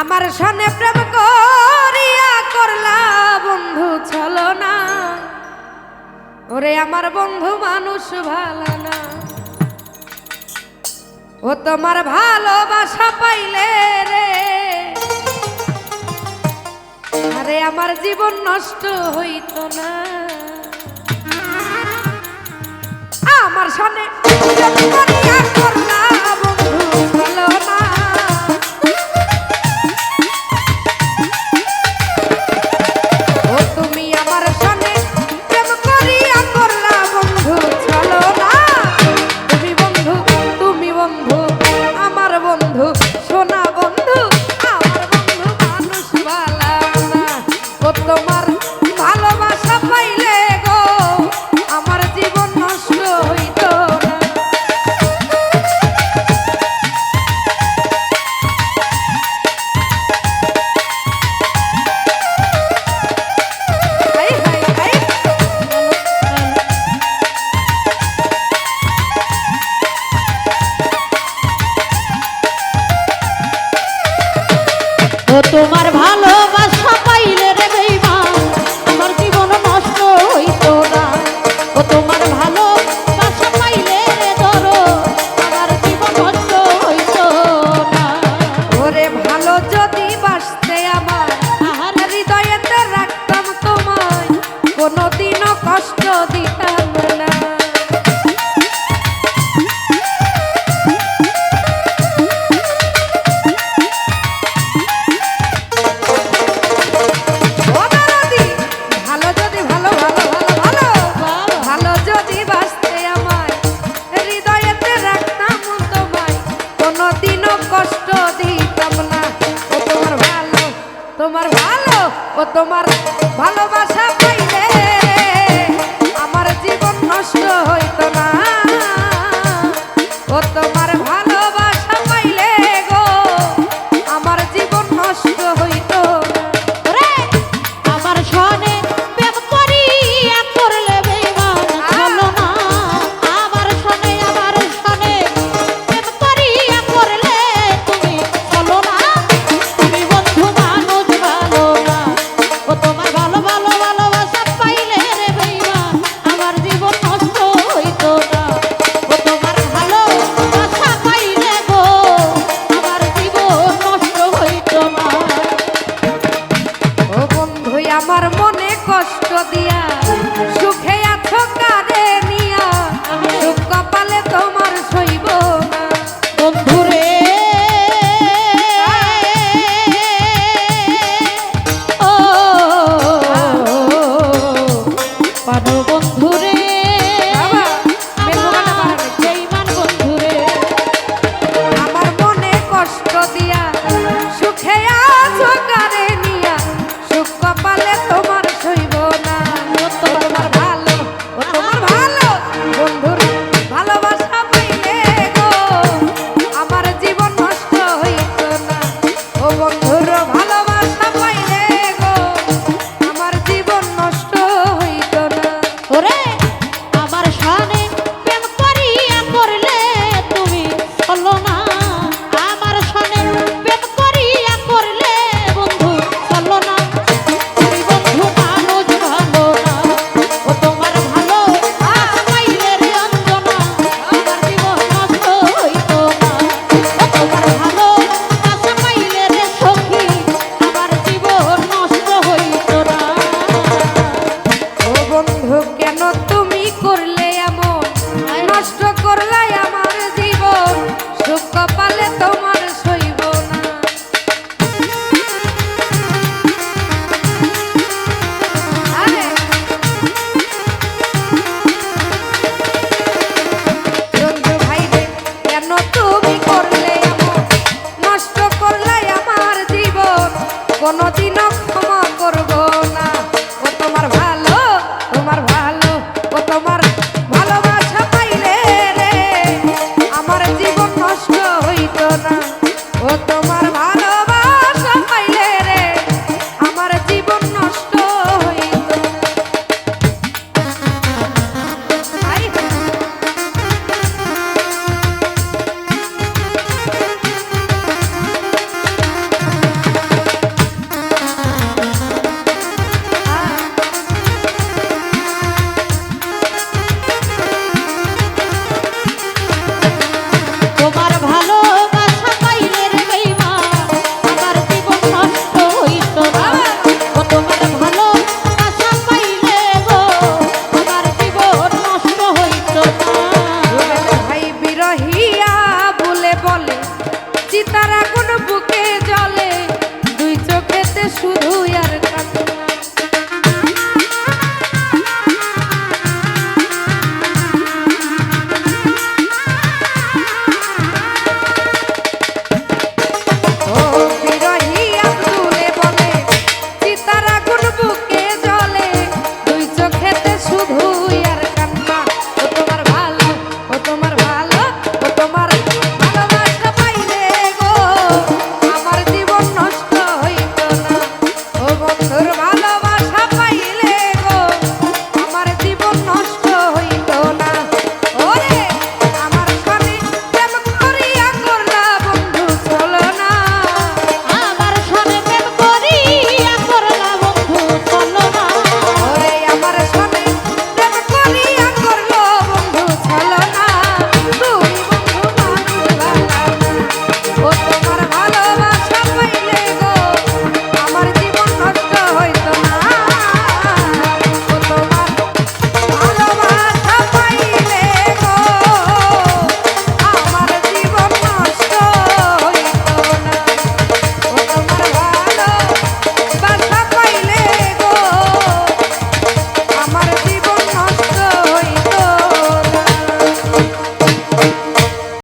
আমার সনে প্রেম করিয়া করলা বন্ধু ছল না। ওরে আমার বন্ধু, মানুষ ভালো না। ও তোমার ভালোবাসা পাইলে রে। আরে আমার জীবন নষ্ট হইত না। আমার সনে তোমার ভালো ও তোমার ভালোবাসা পাইলে আমার জীবন নষ্ট হইত না। ও তোমার কষ্ট দিয়া সুখে আছো কারে